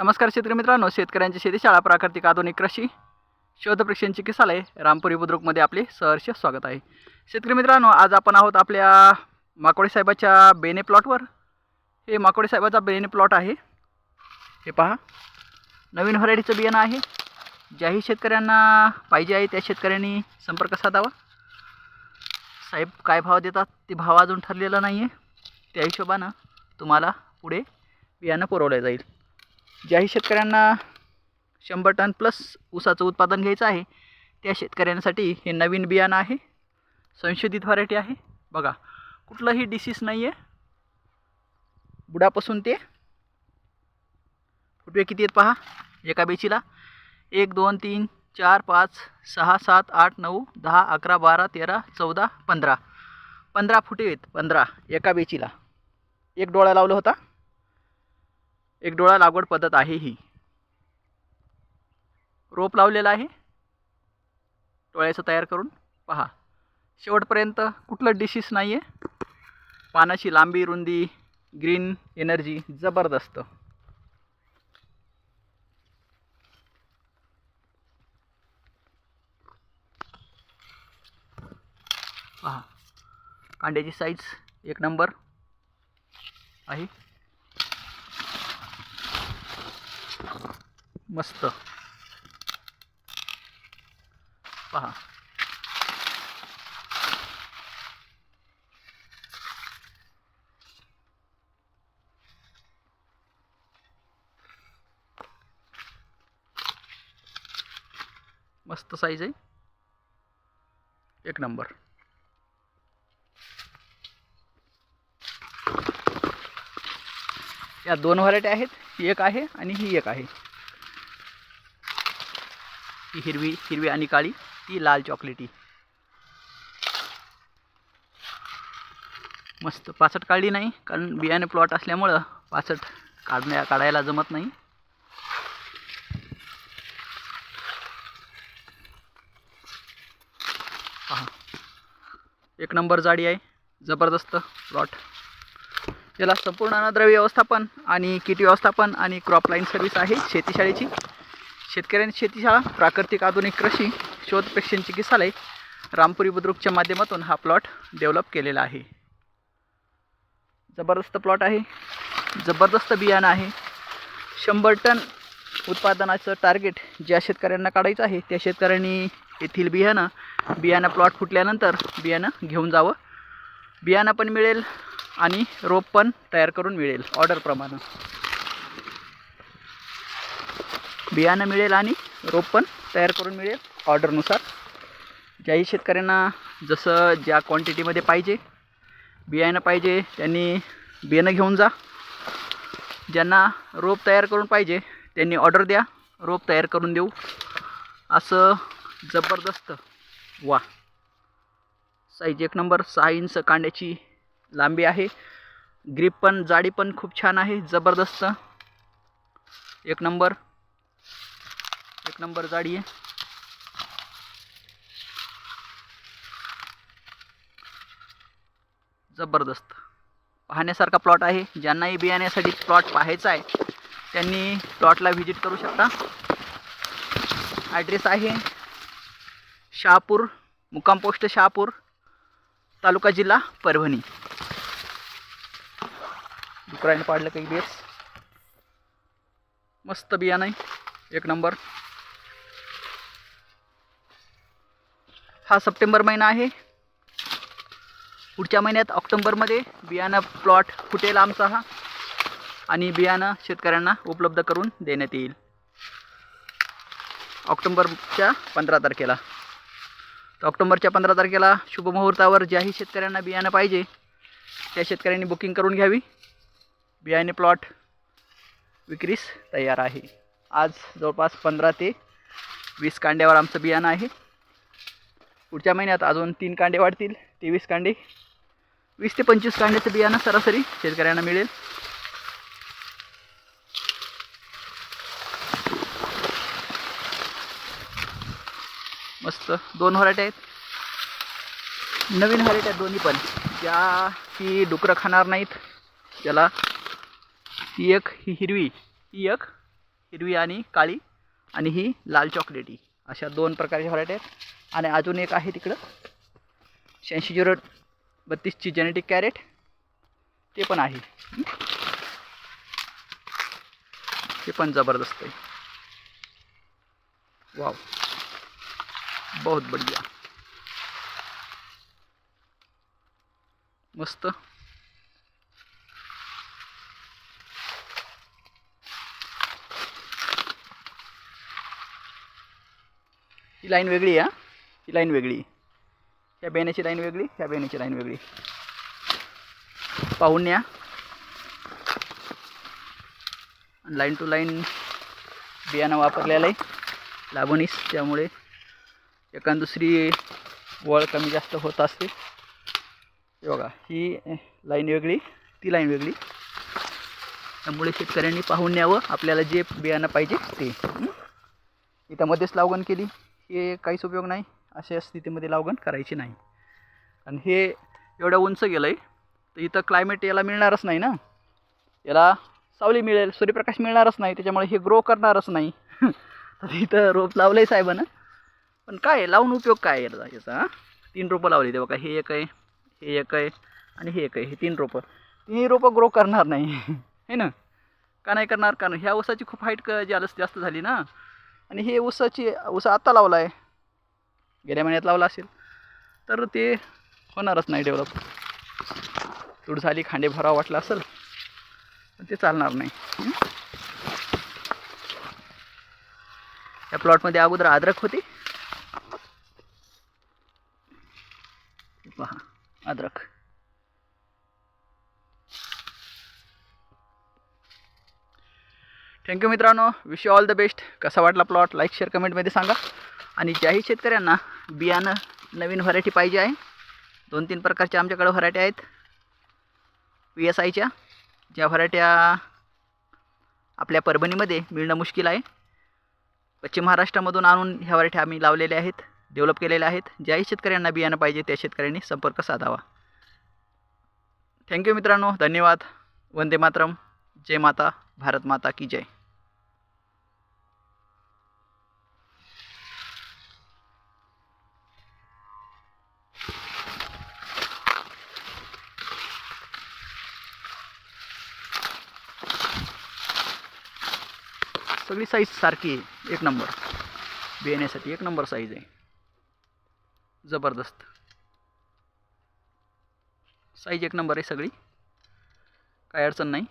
नमस्कार शेतकरी मित्रांनो शेतकऱ्यांची शेतीशाळा प्राकृतिक आधुनिक कृषी शोध प्रशिक्षण चिकित्सालय रामपुरी बुद्रुकमध्ये आपले सहर्ष स्वागत आहे. शेतकरी मित्रांनो आज आपण आहोत आपल्या माकोडे साहेबाच्या बेने प्लॉटवर हे माकोडे साहेबाचा बेने प्लॉट आहे. हे पहा. नवीन व्हरायटीचं बियाणं आहे. ज्याही शेतकऱ्यांना पाहिजे आहे त्या शेतकऱ्यांनी संपर्क साधावा. साहेब काय भाव देतात ते भाव अजून ठरलेला नाही आहे त्या हिशोबानं तुम्हाला पुढे बियाणं पुरवलं जाईल. ज्याही शेतकऱ्यांना शंभर टन प्लस ऊसाचं उत्पादन घ्यायचं आहे त्या शेतकऱ्यांसाठी हे नवीन बियाणं आहे. संशोधित व्हरायटी आहे. बघा कुठलंही डिसीज नाही आहे बुडापासून ते फुटवे किती आहेत पहा? एका बेचीला. एक दोन तीन चार पाच सहा सात आठ नऊ दहा अकरा बारा तेरा चौदा पंधरा. पंधरा फुटे आहेत पंधरा एका बेचीला. एक डोळा लावला होता. एक डोळा लागवड पद्धत आहे ही. रोप लावलेला आहे. डोळ्याचं तयार करून पहा. शेवटपर्यंत कुठलं डिशीस नाही आहे पानाची लांबी रुंदी ग्रीन एनर्जी जबरदस्त. पहा. कांड्याची साईज एक नंबर आहे. मस्त. पहा. मस्त साईज आहे. एक नंबर या दोन व्हरायटी आहेत. ही एक आहे आणि ही एक आहे. ही हिरवी हिरवी आणि काळी ती लाल चॉकलेटी मस्त. पाचट काढली नाही कारण बियाणे प्लॉट असल्यामुळं पाचट काढण्या काढायला जमत नाही. पहा. एक नंबर जाडी आहे. जबरदस्त प्लॉट याला संपूर्ण अन्नद्रव्य व्यवस्थापन आणि कीट व्यवस्थापन आणि क्रॉप लाईन सर्व्हिस आहे शेतीशाळेची. शेतकऱ्यांनी शेतीशाळा प्राकृतिक आधुनिक कृषी शोध प्रशिक्षण चिकित्सालय रामपुरी बुद्रुकच्या माध्यमातून हा प्लॉट डेव्हलप केलेला आहे. जबरदस्त प्लॉट आहे. जबरदस्त बियाणं आहे. शंभर टन उत्पादनाचं टार्गेट ज्या शेतकऱ्यांना काढायचं आहे त्या शेतकऱ्यांनी येथील बियाणं बियाणं प्लॉट फुटल्यानंतर बियाणं घेऊन जावं. बियाणं पण मिळेल आणि रोप पण तयार करून मिळेल ऑर्डरप्रमाणे बियाणं मिळेल आणि रोप पण तयार करून मिळेल ऑर्डरनुसार. ज्याही शेतकऱ्यांना जसं ज्या क्वांटिटीमध्ये पाहिजे बियाणं पाहिजे त्यांनी बियाणं घेऊन जा. ज्यांना रोप तयार करून पाहिजे त्यांनी ऑर्डर द्या रोप तयार करून देऊ. असं जबरदस्त वा. साईज एक नंबर सहा इंच कांड्याची लांबी आहे. ग्रीप पण जाडी पण खूप छान आहे जबरदस्त. एक नंबर. एक नंबर जाडी आहे. जबरदस्त. पाहण्यासारखा प्लॉट आहे. ज्यांनाही बियाण्यासाठी प्लॉट पाहायचा आहे त्यांनी प्लॉटला व्हिजिट करू शकता. ॲड्रेस आहे शहापूर मुक्काम पोस्ट शहापूर तालुका जिल्हा परभणी. डुकराने पाडलं काही बेस मस्त बियाणं आहे. एक नंबर. हा सप्टेंबर महिना आहे. पुढच्या महिन्यात ऑक्टोंबरमध्ये बियाणं प्लॉट फुटेल आमचा हा. आणि बियाणं शेतकऱ्यांना उपलब्ध करून देण्यात येईल. ऑक्टोंबरच्या पंधरा तारखेला. तर ऑक्टोंबरच्या पंधरा तारखेला शुभमुहूर्तावर ज्याही शेतकऱ्यांना बियाणं पाहिजे त्या शेतकऱ्यांनी बुकिंग करून घ्यावी. बियाणे प्लॉट विक्रीस तयार आहे. आज जवळपास पंधरा ते वीस कांड्यावर आमचं बियाणं आहे. पुढच्या महिन्यात अजून तीन कांडे वाढतील तेवीस कांडे. वीस ते पंचवीस कांड्याचं बियाणं सरासरी शेतकऱ्यांना मिळेल. मस्त दोन हराटे आहेत. नवीन हराटे आहेत दोन्ही पण. ज्या की डुकरं खाणार नाहीत त्याला ही एक ही हिरवी ही एक हिरवी आणि काळी आणि ही लाल चॉकलेटी. अशा दोन प्रकारच्या हराटे आहेत. आणि अजून एक आहे तिकडं. शहाऐंशी झिरो बत्तीसची जेनेटिक कॅरेट ते पण आहे. ते पण जबरदस्त आहे. वाव. बहुत बढ़िया. मस्त. ही लाईन वेगळी आहे हा. लाईन वेगळी. ह्या बेण्याची लाईन वेगळी ह्या बेण्याची लाईन वेगळी. पाहून या लाईन टू लाईन बियाणं वापरलेलं आहे. लाभणीस त्यामुळे एखाद दुसरी वळ कमी जास्त होत असते. बघा ही लाईन वेगळी ती लाईन वेगळी. त्यामुळे शेतकऱ्यांनी पाहून न्यावं आपल्याला जे बियाणं पाहिजे ते. इथं मध्येच लावगण केली. हे काहीच उपयोग नाही. अशा स्थितीमध्ये लावगण करायची नाही. आणि हे एवढं उंच गेलं आहे तर इथं क्लायमेट याला मिळणारच नाही ना. याला सावली मिळेल सूर्यप्रकाश मिळणारच नाही त्याच्यामुळे हे ग्रो करणारच नाही. तर इथं रोप लावलं आहे साहेबानं. पण काय आहे, लावून उपयोग काय आहे याचा? याचा तीन रोपं लावली ते बघा. हे एक आहे हे एक आहे आणि हे एक आहे. हे तीन रोपं. तिन्ही रोपं ग्रो करणार नाही. है ना? का नाही करणार? कारण ह्या ऊसाची खूप हाईट क जास्त जास्त झाली ना. आणि हे ऊसाची ऊस आत्ता लावला आहे गेल्या महिन्यात लावला असेल तर ते होणारच नाही डेव्हलप तूड झाली खांडे भरावं वाटलं असेल पण ते चालणार नाही. या प्लॉटमध्ये अगोदर अद्रक होती. पहा अद्रक. थँक्यू मित्रांनो. Wish you all the best कसा वाटला प्लॉट लाईक शेअर कमेंटमध्ये सांगा. आणि ज्याही शेतकऱ्यांना बियाणं नवीन व्हरायटी पाहिजे आहे दोन तीन प्रकारच्या आमच्याकडे व्हरायटी आहेत. पी एस आयच्या ज्या व्हरायट्या आपल्या परभणीमध्ये मिळणं मुश्किल आहे. पश्चिम महाराष्ट्रामधून आणून ह्या व्हरायटी आम्ही लावलेल्या आहेत डेव्हलप केलेल्या आहेत. ज्याही शेतकऱ्यांना बियाणं पाहिजे त्या शेतकऱ्यांनी संपर्क साधावा. थँक्यू मित्रांनो धन्यवाद. वंदे मातरम. जय माता भारत माता की जय. सगळी साईज सारखी आहे. एक नंबर बियाण्यासाठी एक नंबर साईज आहे. जबरदस्त. साईज एक नंबर आहे सगळी. काय अडचण नाही.